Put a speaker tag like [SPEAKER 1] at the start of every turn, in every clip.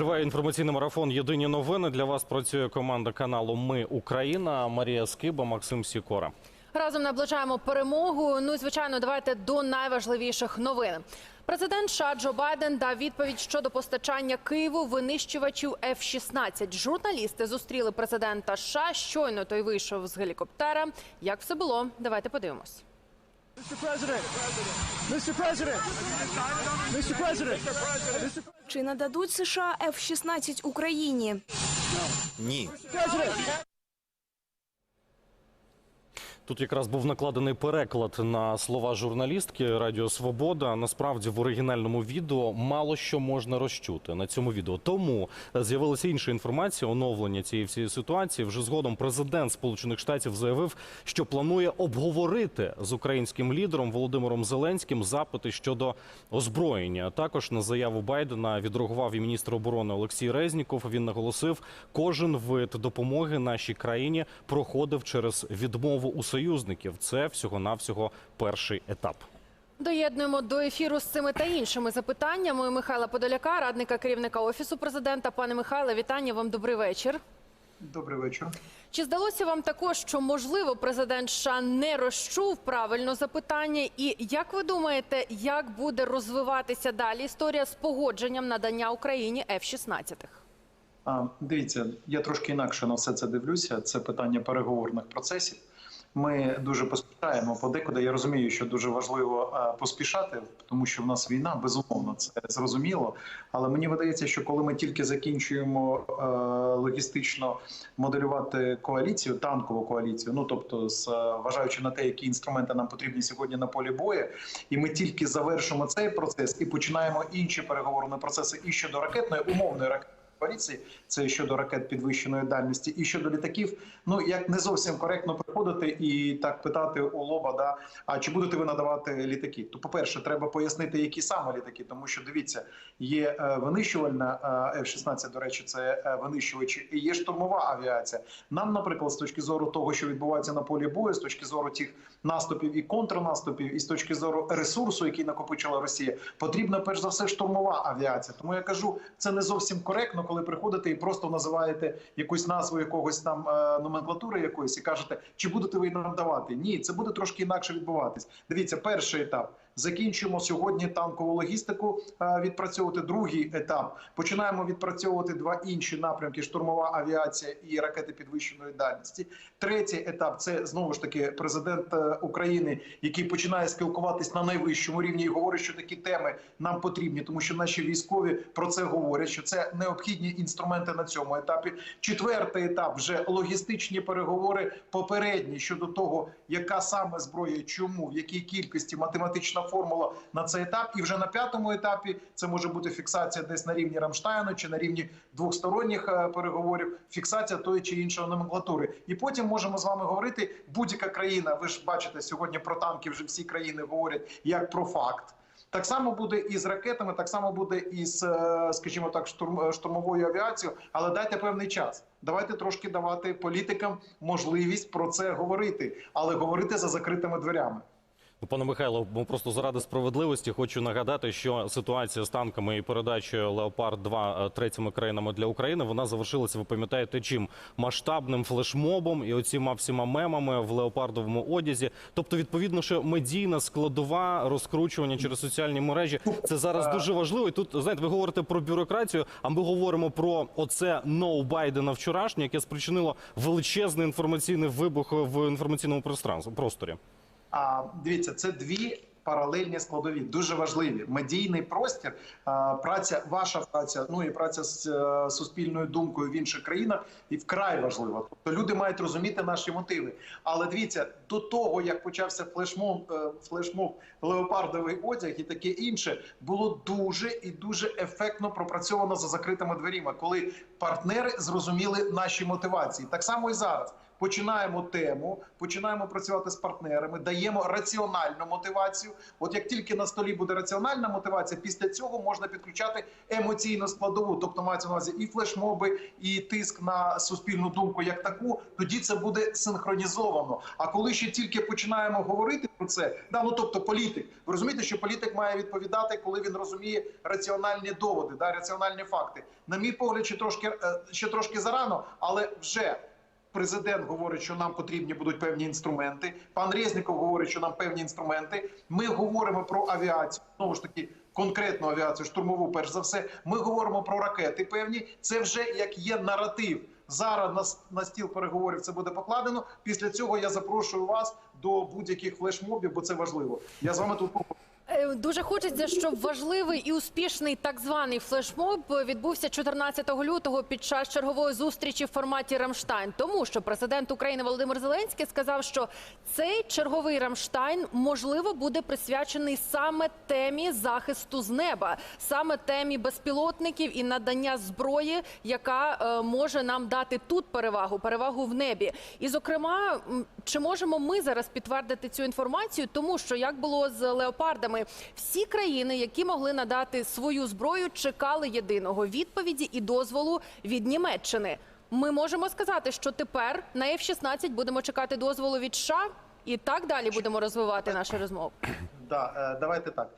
[SPEAKER 1] Триває інформаційний марафон. Єдині новини для вас працює команда каналу Ми Україна. Марія Скиба, Максим Сікора.
[SPEAKER 2] Разом наближаємо перемогу. Ну і звичайно, давайте до найважливіших новин. Президент США Джо Байден дав відповідь щодо постачання Києву винищувачів F-16. Журналісти зустріли президента США. Щойно той вийшов з гелікоптера. Як все було? Давайте подивимось.
[SPEAKER 3] Чи нададуть США F-16 Україні?
[SPEAKER 4] Ні.
[SPEAKER 1] Тут якраз був накладений переклад на слова журналістки Радіо Свобода. Насправді в оригінальному відео мало що можна розчути на цьому відео. Тому з'явилася інша інформація, оновлення цієї всієї ситуації. Вже згодом президент Сполучених Штатів заявив, що планує обговорити з українським лідером Володимиром Зеленським запити щодо озброєння. Також на заяву Байдена відреагував і міністр оборони Олексій Резніков. Він наголосив, кожен вид допомоги нашій країні проходив через відмову у союзників. Це всього навсього перший етап.
[SPEAKER 2] Доєднуємо до ефіру з цими та іншими запитаннями Михайла Подоляка, радника керівника офісу президента. Пане Михайле, вітання вам. Добрий вечір.
[SPEAKER 5] Добрий вечір.
[SPEAKER 2] Чи здалося вам також, що можливо президент США не розчув правильно запитання? І як ви думаєте, як буде розвиватися далі історія з погодженням надання Україні F-16?
[SPEAKER 5] А, дивіться, я трошки інакше на все це дивлюся. Це питання переговорних процесів. Ми дуже поспішаємо подекуди. Я розумію, що дуже важливо е, поспішати, тому що в нас війна, безумовно, це зрозуміло. Але мені видається, що коли ми тільки закінчуємо е, логістично моделювати коаліцію, танкову коаліцію, ну тобто, з е, на те, які інструменти нам потрібні сьогодні на полі бою, і ми тільки завершимо цей процес і починаємо інші переговорні процеси і щодо ракетної умовної ракети. Коаліції, це щодо ракет підвищеної дальності, і щодо літаків. Ну як не зовсім коректно приходити і так питати у лоба, да а чи будете ви надавати літаки? То, по-перше, треба пояснити, які саме літаки, тому що дивіться, є е, винищувальна е, F-16, до речі, це е, винищувачі, і є штурмова авіація. Нам, наприклад, з точки зору того, що відбувається на полі бою, з точки зору тих наступів і контрнаступів, і з точки зору ресурсу, який накопичила Росія, потрібна перш за все штурмова авіація. Тому я кажу, це не зовсім коректно, коли приходите і просто називаєте якусь назву якогось там е, номенклатури якоїсь і кажете, чи будете ви нам давати? Ні, це буде трошки інакше відбуватись. Дивіться, перший етап. Закінчимо сьогодні танкову логістику. е, Відпрацьовувати другий етап. Починаємо відпрацьовувати два інші напрямки: штурмова авіація і ракети підвищеної дальності. Третій етап це знову ж таки президент е, України, який починає спілкуватись на найвищому рівні і говорить, що такі теми нам потрібні, тому що наші військові про це говорять. Що це необхідні інструменти на цьому етапі. Четвертий етап вже логістичні переговори попередні щодо того, яка саме зброя, чому, в якій кількості математична формула на цей етап. І вже на п'ятому етапі це може бути фіксація десь на рівні Рамштайну чи на рівні двосторонніх е, переговорів, фіксація тої чи іншої номенклатури. І потім можемо з вами говорити будь-яка країна. Ви ж бачите сьогодні про танки. Вже всі країни говорять як про факт. Так само буде і з ракетами, так само буде і з, е, скажімо так, штурм, е, штурмовою авіацією. Але дайте певний час. Давайте трошки давати політикам можливість про це говорити, але говорити за закритими дверями.
[SPEAKER 1] Ну, Пане Михайло, ну, просто заради справедливості хочу нагадати, що ситуація з танками і передачею Леопард 2 е, третіми країнами для України вона завершилася. Ви пам'ятаєте, чим масштабним флешмобом і оціма всіма мемами в леопардовому одязі. Тобто, відповідно, що медійна складова розкручування через соціальні мережі це зараз дуже важливо. І тут знаєте, ви говорите про бюрократію, а ми говоримо про оце ноу Байдена вчорашнє, яке спричинило величезний інформаційний вибух в інформаційному просторі.
[SPEAKER 5] А дивіться, це дві паралельні складові, дуже важливі. Медійний простір, праця, ваша праця, ну і праця з е, суспільною думкою в інших країнах і вкрай важлива. Тобто люди мають розуміти наші мотиви. Але дивіться, до того як почався флешмоб, е, флешмоб леопардовий одяг і таке інше, було дуже і дуже ефектно пропрацьовано за закритими дверима, коли партнери зрозуміли наші мотивації. Так само і зараз починаємо тему, починаємо працювати з партнерами, даємо раціональну мотивацію. От як тільки на столі буде раціональна мотивація, після цього можна підключати емоційну складову, тобто мається на увазі і флешмоби, і тиск на суспільну думку як таку. Тоді це буде синхронізовано. А коли ще тільки починаємо говорити про це. Да, ну тобто політик. Ви розумієте, що політик має відповідати, коли він розуміє раціональні доводи, да, раціональні факти. На мій погляд, ще трошки е, ще трошки зарано, але вже. Президент говорить, що нам потрібні будуть певні інструменти. Пан Резніков говорить, що нам певні інструменти. Ми говоримо про авіацію, знову ж таки, конкретну авіацію, штурмову, перш за все. Ми говоримо про ракети. Певні це вже як є наратив. Зараз на, на стіл переговорів це буде покладено. Після цього я запрошую вас до будь-яких флешмобів, бо це важливо. Я з вами тут
[SPEAKER 2] Дуже хочеться, щоб важливий і успішний так званий флешмоб відбувся 14 лютого під час чергової зустрічі в форматі Рамштайн. Тому що президент України Володимир Зеленський сказав, що цей черговий Рамштайн можливо буде присвячений саме темі захисту з неба, саме темі безпілотників і надання зброї, яка е, може нам дати тут перевагу, перевагу в небі. І зокрема, чи можемо ми зараз підтвердити цю інформацію, тому що як було з леопардами, всі країни, які могли надати свою зброю, чекали єдиного відповіді і дозволу від Німеччини. Ми можемо сказати, що тепер на F-16 будемо чекати дозволу від США, і так далі будемо розвивати нашу розмову.
[SPEAKER 5] Да, е, давайте так.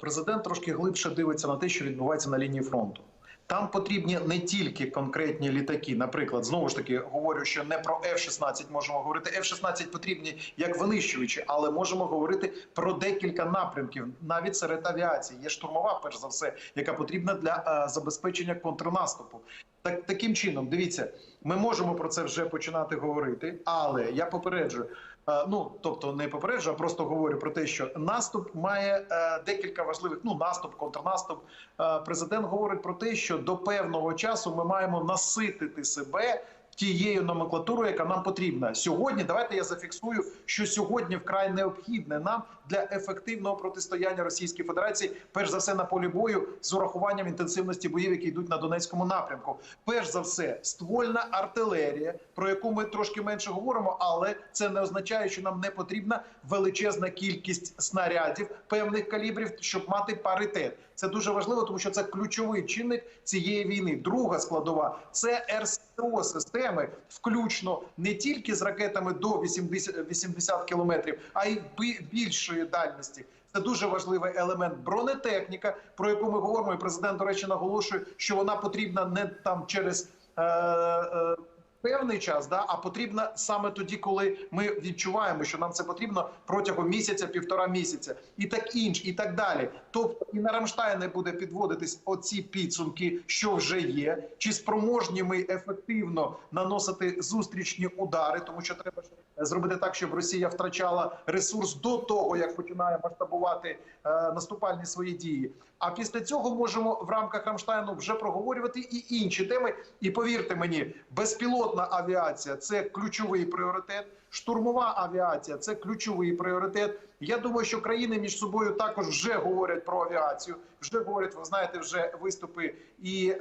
[SPEAKER 5] Президент трошки глибше дивиться на те, що відбувається на лінії фронту. Там потрібні не тільки конкретні літаки. Наприклад, знову ж таки говорю, що не про F-16 можемо говорити. F-16 потрібні як винищувачі, але можемо говорити про декілька напрямків навіть серед авіації. Є штурмова, перш за все, яка потрібна для е, забезпечення контрнаступу. Так таким чином, дивіться, ми можемо про це вже починати говорити, але я попереджую. Е, Ну, тобто не попереджу, а просто говорю про те, що наступ має е, декілька важливих. Ну, наступ, контрнаступ. Е, президент говорить про те, що до певного часу ми маємо наситити себе тією номенклатурою, яка нам потрібна сьогодні. Давайте я зафіксую, що сьогодні вкрай необхідне нам для ефективного протистояння Російській Федерації, перш за все на полі бою з урахуванням інтенсивності боїв, які йдуть на Донецькому напрямку. Перш за все, ствольна артилерія, про яку ми трошки менше говоримо, але це не означає, що нам не потрібна величезна кількість снарядів певних калібрів, щоб мати паритет. Це дуже важливо, тому що це ключовий чинник цієї війни. Друга складова це РСО системи, включно не тільки з ракетами до 80, 80 кілометрів, а й бі- більшої дальності. Це дуже важливий елемент бронетехніка, про яку ми говоримо. І президент, до речі, наголошує, що вона потрібна не там через. Е, е, Певний час, да, а потрібна саме тоді, коли ми відчуваємо, що нам це потрібно протягом місяця, півтора місяця, і так інш, і так далі. Тобто і на Рамштайні буде підводитись оці підсумки, що вже є, чи спроможні ми ефективно наносити зустрічні удари, тому що треба зробити так, щоб Росія втрачала ресурс до того, як починає масштабувати е, наступальні свої дії. А після цього можемо в рамках Рамштайну вже проговорювати і інші теми. І повірте мені, безпілотна авіація це ключовий пріоритет. Штурмова авіація це ключовий пріоритет. Я думаю, що країни між собою також вже говорять про авіацію. Вже говорять, ви знаєте, вже виступи і е,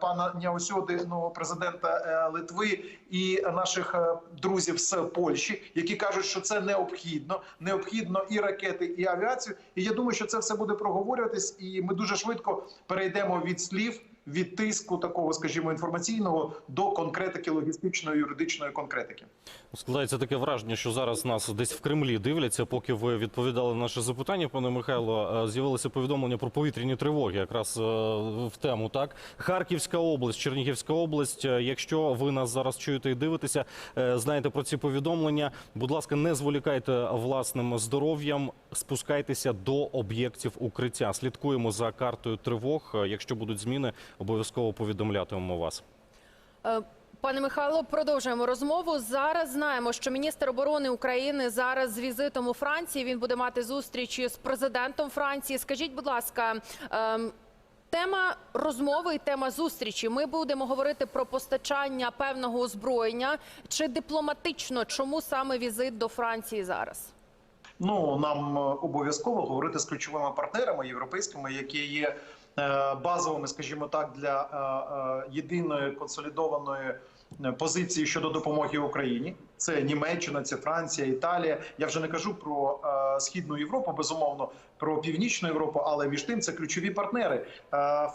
[SPEAKER 5] пана Няосьоди, президента е, Литви, і наших е, друзів з Польщі, які кажуть, що це необхідно. Необхідно і ракети, і авіацію. І я думаю, що це все буде проговорюватись, і ми дуже швидко перейдемо від слів. Від тиску такого, скажімо, інформаційного до конкретики логістичної юридичної конкретики.
[SPEAKER 1] Складається таке враження, що зараз нас десь в Кремлі дивляться. Поки ви відповідали на наше запитання, пане Михайло, е, з'явилося повідомлення про повітряні тривоги, якраз е, в тему. Так, Харківська область, Чернігівська область. Е, Якщо ви нас зараз чуєте і дивитеся, знаєте про ці повідомлення. Будь ласка, не зволікайте власним здоров'ям, спускайтеся до об'єктів укриття. Слідкуємо за картою тривог. Якщо будуть зміни, обов'язково повідомлятимемо вас.
[SPEAKER 2] Е, Пане Михайло, продовжуємо розмову. Зараз знаємо, що міністр оборони України зараз з візитом у Франції. Він буде мати зустріч з президентом Франції. Скажіть, будь ласка, ем, тема розмови і тема зустрічі. Ми будемо говорити про постачання певного озброєння чи дипломатично. Чому саме візит до Франції зараз?
[SPEAKER 5] Ну нам е, обов'язково говорити з ключовими партнерами європейськими, які є базовими, скажімо так, для е, е, єдиної консолідованої е, позиції щодо допомоги Україні. Це Німеччина, це Франція, Італія. Я вже не кажу про е, східну Європу, безумовно, про північну Європу, але між тим це ключові партнери. Е,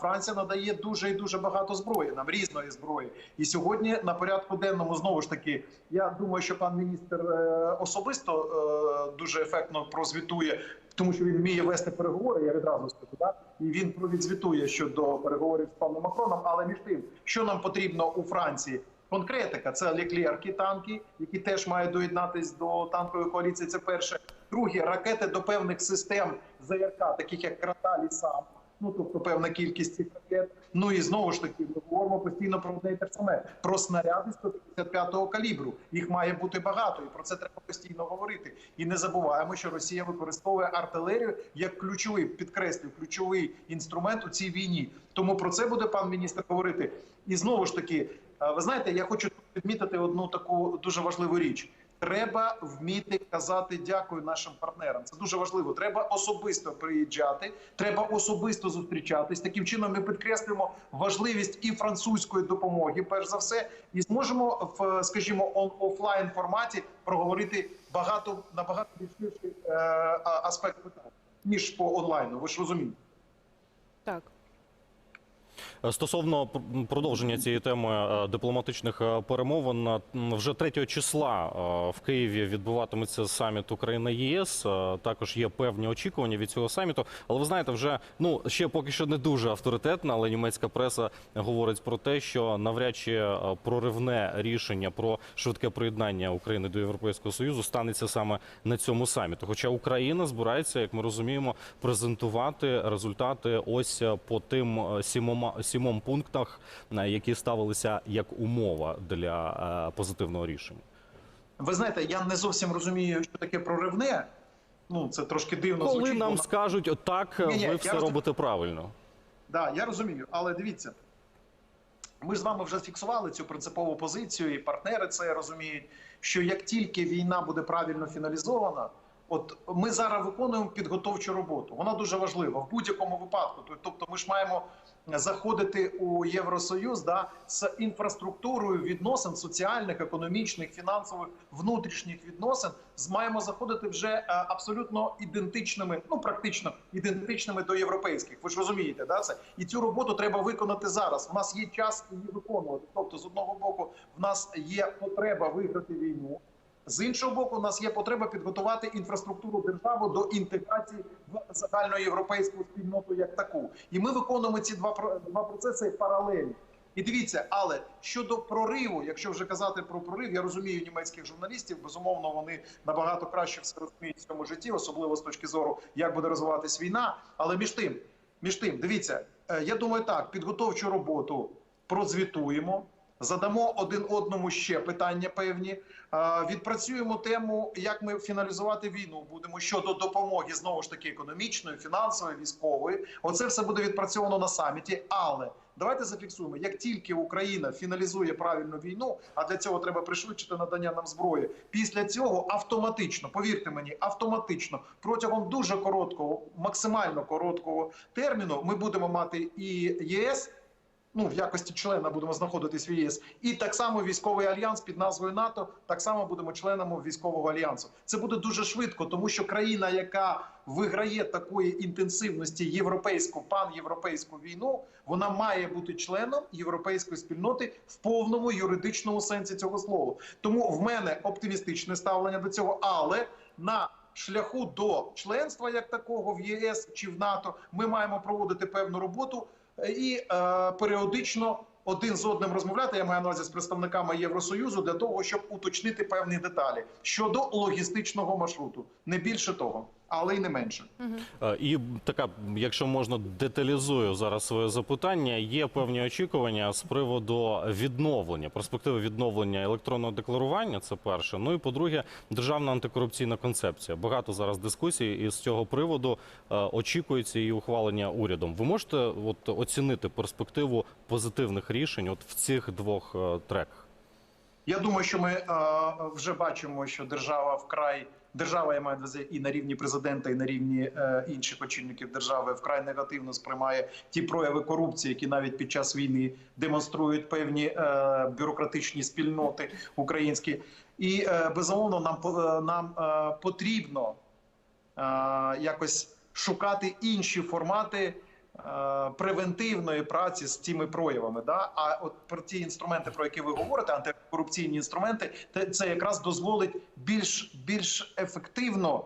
[SPEAKER 5] Франція надає дуже і дуже багато зброї, нам різної зброї. І сьогодні на порядку денному знову ж таки, я думаю, що пан міністр е, особисто е, дуже ефектно прозвітує, тому що він вміє вести переговори. Я відразу скажу, так? і він провідзвітує щодо переговорів з паном Макроном. Але між тим, що нам потрібно у Франції. Конкретика це ліклерки, танки, які теж мають доєднатись до танкової коаліції. Це перше. Друге ракети до певних систем ЗРК, таких як Краталі сам. Ну тобто певна кількість цих ракет. Ну і знову ж таки ми говоримо постійно про одне і те саме про снаряди 155-го калібру. Їх має бути багато, і про це треба постійно говорити. І не забуваємо, що Росія використовує артилерію як ключовий підкреслюю, ключовий інструмент у цій війні. Тому про це буде пан міністр говорити. І знову ж таки, е, ви знаєте, я хочу відмітити одну таку дуже важливу річ. Треба вміти казати дякую нашим партнерам. Це дуже важливо. Треба особисто приїжджати, треба особисто зустрічатись. Таким чином ми підкреслюємо важливість і французької допомоги, перш за все, і зможемо в, скажімо, офлайн форматі проговорити багато набагато більш ширший е, аспект питань ніж по онлайну. Ви ж розумієте.
[SPEAKER 2] Так.
[SPEAKER 1] Е, Стосовно продовження цієї теми е, дипломатичних е, перемовин, вже 3 числа в Києві відбуватиметься саміт Україна ЄС. Також є певні очікування від цього саміту. Але ви знаєте, вже ну ще поки що не дуже авторитетна, але німецька преса говорить про те, що навряд чи проривне рішення про швидке приєднання України до Європейського союзу станеться саме на цьому саміту. Хоча Україна збирається, як ми розуміємо, презентувати результати ось по тим сімома сімом пунктах, які ставилися як умова для е, позитивного рішення.
[SPEAKER 5] Ви знаєте, я не зовсім розумію, що таке проривне. Ну це трошки дивно
[SPEAKER 1] Коли
[SPEAKER 5] звучить.
[SPEAKER 1] нам
[SPEAKER 5] бо-
[SPEAKER 1] скажуть, отак
[SPEAKER 5] Ні-ні,
[SPEAKER 1] ви все
[SPEAKER 5] розумію.
[SPEAKER 1] робите правильно.
[SPEAKER 5] Да, я розумію, але дивіться. Ми ж з вами вже фіксували цю принципову позицію, і партнери це розуміють. Що як тільки війна буде правильно фіналізована, от ми зараз виконуємо підготовчу роботу. Вона дуже важлива в будь-якому випадку. Тобто, ми ж маємо заходити у Євросоюз да, з інфраструктурою відносин соціальних, економічних, фінансових, внутрішніх відносин. Маємо заходити вже е, абсолютно ідентичними, ну практично ідентичними до європейських. Ви ж розумієте, да це і цю роботу треба виконати зараз. У нас є час її виконувати. Тобто, з одного боку, в нас є потреба виграти війну. З іншого боку, у нас є потреба підготувати інфраструктуру держави до інтеграції в загальноєвропейську спільноту як таку. І ми виконуємо ці два два процеси паралельно. І дивіться, але щодо прориву, якщо вже казати про прорив, я розумію німецьких журналістів. Безумовно, вони набагато краще все розуміють в цьому житті, особливо з точки зору, як буде розвиватись війна. Але між тим, між тим, дивіться, е, я думаю, так підготовчу роботу прозвітуємо. Задамо один одному ще питання певні. Відпрацюємо тему, як ми фіналізувати війну будемо щодо допомоги знову ж таки економічної, фінансової, військової. Оце все буде відпрацьовано на саміті. Але давайте зафіксуємо, як тільки Україна фіналізує правильну війну, а для цього треба пришвидшити надання нам зброї. Після цього автоматично, повірте мені, автоматично протягом дуже короткого, максимально короткого терміну, ми будемо мати і ЄС ну в якості члена будемо знаходитись в ЄС, і так само військовий альянс під назвою НАТО. Так само будемо членами військового альянсу. Це буде дуже швидко, тому що країна, яка виграє такої інтенсивності європейську панєвропейську війну, вона має бути членом європейської спільноти в повному юридичному сенсі цього слова. Тому в мене оптимістичне ставлення до цього, але на шляху до членства як такого в ЄС чи в НАТО ми маємо проводити певну роботу і е, періодично один з одним розмовляти. Я маю на з представниками Євросоюзу для того, щоб уточнити певні деталі щодо логістичного маршруту, не більше того, але й не менше.
[SPEAKER 1] Е, І така, якщо можна, деталізую зараз своє запитання. Є певні очікування з приводу відновлення, перспективи відновлення електронного декларування. Це перше. Ну і по-друге, державна антикорупційна концепція. Багато зараз дискусій, і з цього приводу е, очікується її ухвалення урядом. Ви можете от оцінити перспективу позитивних рішень от в цих двох е, треках?
[SPEAKER 5] Я думаю, що ми е, вже бачимо, що держава вкрай держава я маю увазі і на рівні президента, і на рівні е, інших очільників держави вкрай негативно сприймає ті прояви корупції, які навіть під час війни демонструють певні е, бюрократичні спільноти українські. І е, безумовно, нам е, нам е, потрібно е, якось шукати інші формати превентивної праці з цими проявами. Да? А от про ті інструменти, про які ви говорите, антикорупційні інструменти, це якраз дозволить більш, більш ефективно.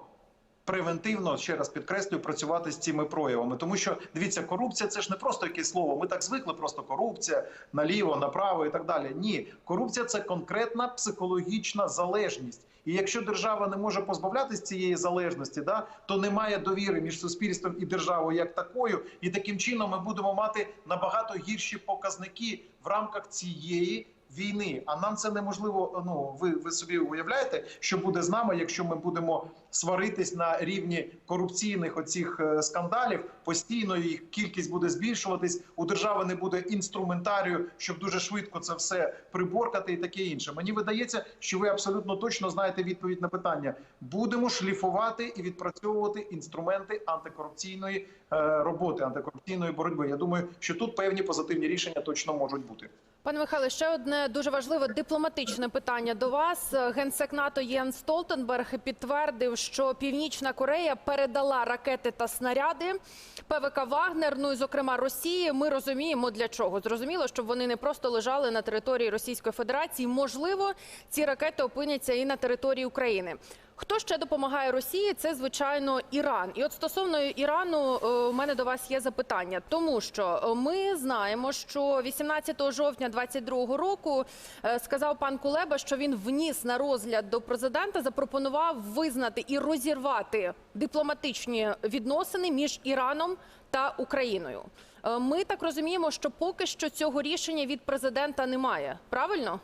[SPEAKER 5] Превентивно ще раз підкреслюю працювати з цими проявами, тому що дивіться, корупція це ж не просто якесь слово. Ми так звикли, просто корупція наліво, направо і так далі. Ні, корупція це конкретна психологічна залежність. І якщо держава не може позбавлятися цієї залежності, да то немає довіри між суспільством і державою як такою, і таким чином ми будемо мати набагато гірші показники в рамках цієї. Війни, а нам це неможливо. Ну ви, ви собі уявляєте, що буде з нами, якщо ми будемо сваритись на рівні корупційних оцих е, скандалів. Постійно їх кількість буде збільшуватись. У держави не буде інструментарію, щоб дуже швидко це все приборкати і таке інше. Мені видається, що ви абсолютно точно знаєте відповідь на питання. Будемо шліфувати і відпрацьовувати інструменти антикорупційної е, роботи, антикорупційної боротьби. Я думаю, що тут певні позитивні рішення точно можуть бути.
[SPEAKER 2] Пане Михайле, ще одне дуже важливе дипломатичне питання до вас. Генсек НАТО Єн Столтенберг підтвердив, що Північна Корея передала ракети та снаряди ПВК Вагнер. Ну і зокрема Росії. Ми розуміємо для чого. Зрозуміло, щоб вони не просто лежали на території Російської Федерації. Можливо, ці ракети опиняться і на території України. Хто ще допомагає Росії? Це звичайно Іран. І от стосовно Ірану, е, у мене до вас є запитання, тому що е, ми знаємо, що 18 жовтня 22 року е, сказав пан Кулеба, що він вніс на розгляд до президента, запропонував визнати і розірвати дипломатичні відносини між Іраном та Україною. Ми так розуміємо, що поки що цього рішення від президента немає. Правильно?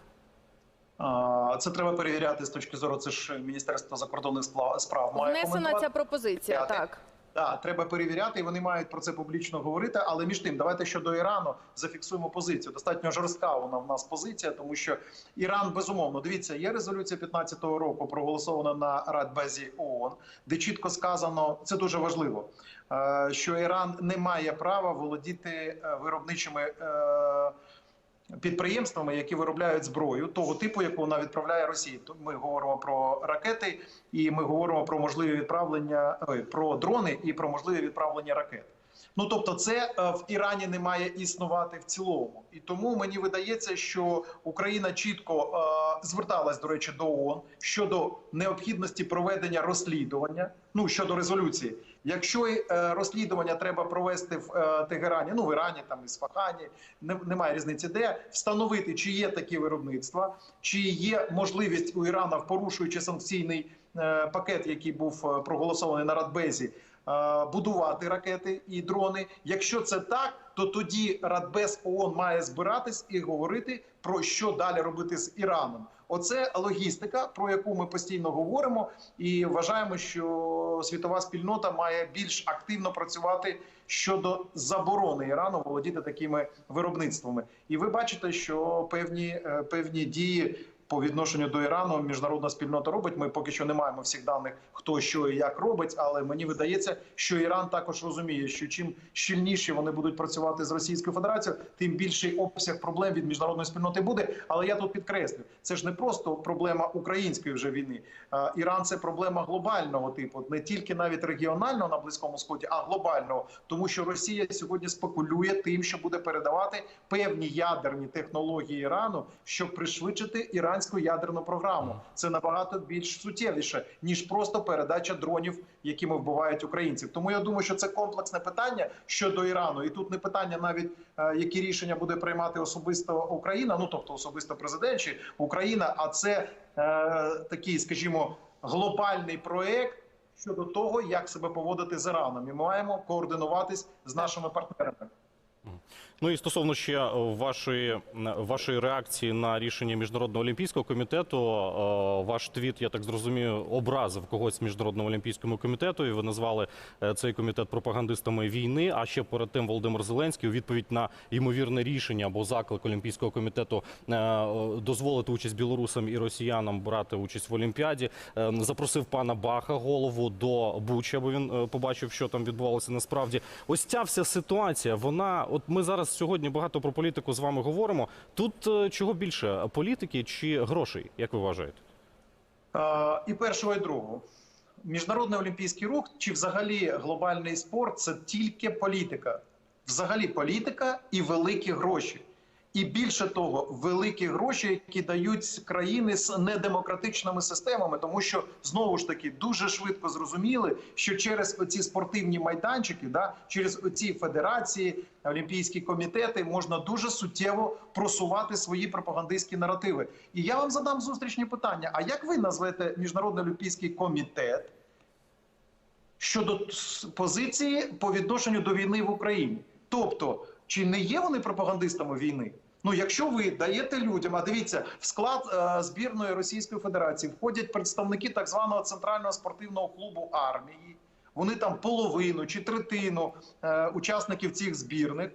[SPEAKER 5] Це треба перевіряти з точки зору. Це ж Міністерство закордонних справ має
[SPEAKER 2] Внесена ця пропозиція. Так.
[SPEAKER 5] Да, треба перевіряти, і вони мають про це публічно говорити. Але між тим, давайте щодо Ірану зафіксуємо позицію. Достатньо жорстка вона в нас позиція, тому що Іран безумовно дивіться, є резолюція 15-го року, проголосована на Радбезі ООН, де чітко сказано, це дуже важливо, е, що Іран не має права володіти е, виробничими. Підприємствами, які виробляють зброю того типу, яку вона відправляє Росії. То Ми говоримо про ракети, і ми говоримо про можливі відправлення про дрони і про можливі відправлення ракет. Ну тобто, це е, в Ірані не має існувати в цілому, і тому мені видається, що Україна чітко е, зверталась до речі до ООН щодо необхідності проведення розслідування. Ну щодо резолюції, якщо е, розслідування треба провести в е, Тегерані, ну в Ірані там і Сфахані, немає різниці, де встановити, чи є такі виробництва, чи є можливість у Ірана, порушуючи санкційний е, пакет, який був проголосований на Радбезі, будувати ракети і дрони. Якщо це так, то тоді Радбез ООН має збиратись і говорити про що далі робити з Іраном. Оце логістика, про яку ми постійно говоримо, і вважаємо, що світова спільнота має більш активно працювати щодо заборони Ірану володіти такими виробництвами. І ви бачите, що певні, е, певні дії. По відношенню до Ірану міжнародна спільнота робить. Ми поки що не маємо всіх даних, хто що і як робить. Але мені видається, що Іран також розуміє, що чим щільніше вони будуть працювати з Російською Федерацією, тим більший обсяг проблем від міжнародної спільноти буде. Але я тут підкреслю, це ж не просто проблема української вже війни. Іран це проблема глобального типу, не тільки навіть регіонального на близькому сході, а глобального, тому що Росія сьогодні спекулює тим, що буде передавати певні ядерні технології Ірану, щоб пришвидшити іранську ядерну програму. Це набагато більш суттєвіше ніж просто передача дронів, якими вбивають українців. Тому я думаю, що це комплексне питання щодо Ірану, і тут не питання навіть е, які рішення буде приймати особисто Україна, ну тобто особисто президент чи Україна, а це е, такий, скажімо, глобальний проект. Щодо того, як себе поводити з Іраном, і ми маємо координуватись з нашими партнерами.
[SPEAKER 1] Ну і стосовно ще е, вашої, вашої реакції на рішення Міжнародного олімпійського комітету, е, ваш твіт, я так зрозумію, образив когось Міжнародного олімпійського комітету, і ви назвали е, цей комітет пропагандистами війни. А ще перед тим Володимир Зеленський у відповідь на ймовірне рішення або заклик Олімпійського комітету е, дозволити участь білорусам і росіянам брати участь в Олімпіаді, е, запросив пана Баха голову до Буча, бо він е, побачив, що там відбувалося насправді. Ось ця вся ситуація. Вона, от ми зараз сьогодні багато про політику з вами говоримо. Тут е, чого більше політики чи грошей, як ви вважаєте?
[SPEAKER 5] Е, І першого, і другого. Міжнародний олімпійський рух чи взагалі глобальний спорт це тільки політика. Взагалі політика і великі гроші. І більше того, великі гроші, які дають країни з недемократичними системами, тому що знову ж таки дуже швидко зрозуміли, що через ці спортивні майданчики, да, через ці федерації, олімпійські комітети можна дуже суттєво просувати свої пропагандистські наративи. І я вам задам зустрічні питання: а як ви назвете міжнародний олімпійський комітет? щодо позиції по відношенню до війни в Україні. Тобто, чи не є вони пропагандистами війни? Ну, якщо ви даєте людям, а дивіться, в склад е, збірної Російської Федерації входять представники так званого центрального спортивного клубу армії. Вони там половину чи третину е, учасників цих збірних.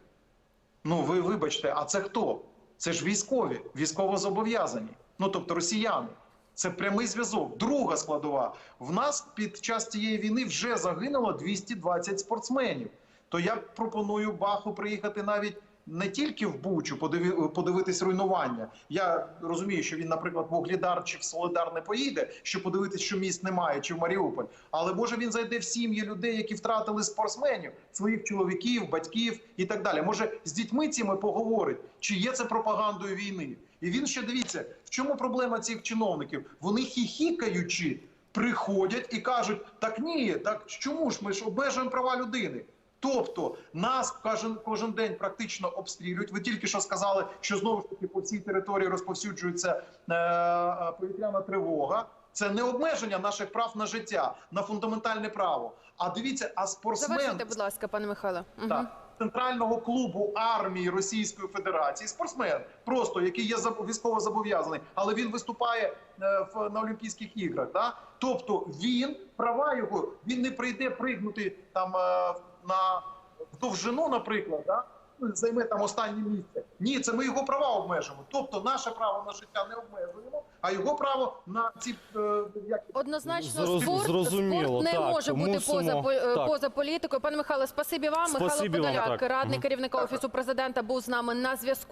[SPEAKER 5] Ну, ви вибачте, а це хто? Це ж військові, військово зобов'язані. Ну тобто росіяни. Це прямий зв'язок. Друга складова. В нас під час цієї війни вже загинуло 220 спортсменів. То я пропоную Баху приїхати навіть не тільки в Бучу, подиви- подивитись руйнування. Я розумію, що він, наприклад, в Оглідар чи в Солидар не поїде, щоб подивитись, що міст немає, чи в Маріуполь. Але може він зайде в сім'ї людей, які втратили спортсменів, своїх чоловіків, батьків і так далі. Може, з дітьми цими поговорить, чи є це пропагандою війни. І він ще дивіться, в чому проблема цих чиновників? Вони хіхікаючи приходять і кажуть: так ні, так чому ж ми ж обмежуємо права людини? Тобто нас кожен кожен день практично обстрілюють. Ви тільки що сказали, що знову ж таки по всій території розповсюджується е, е, повітряна тривога. Це не обмеження наших прав на життя, на фундаментальне право. А дивіться, а спортсмен
[SPEAKER 2] Завершуйте, будь ласка, пане Михайло.
[SPEAKER 5] Так, центрального клубу армії Російської Федерації, спортсмен, просто який є військово зобов'язаний, але він виступає е, в на Олімпійських іграх. Да? Тобто він права його, він не прийде пригнути там е, на довжину, наприклад, да? ну, займе там останнє місце. Ні, це ми його права обмежимо. Тобто, наше право на життя не обмежуємо, а його право на ці е, як
[SPEAKER 2] Однозначно,
[SPEAKER 1] Зроз-
[SPEAKER 2] спорт,
[SPEAKER 1] зрозуміло,
[SPEAKER 2] спорт не
[SPEAKER 1] так,
[SPEAKER 2] може бути
[SPEAKER 1] мусимо,
[SPEAKER 2] поза по- е,
[SPEAKER 1] так.
[SPEAKER 2] поза політикою. Пане Михайло, спасибі вам.
[SPEAKER 1] Спасибі
[SPEAKER 2] Михайло
[SPEAKER 1] вам,
[SPEAKER 2] Подоляк, радник керівника офісу президента, був з нами на зв'язку.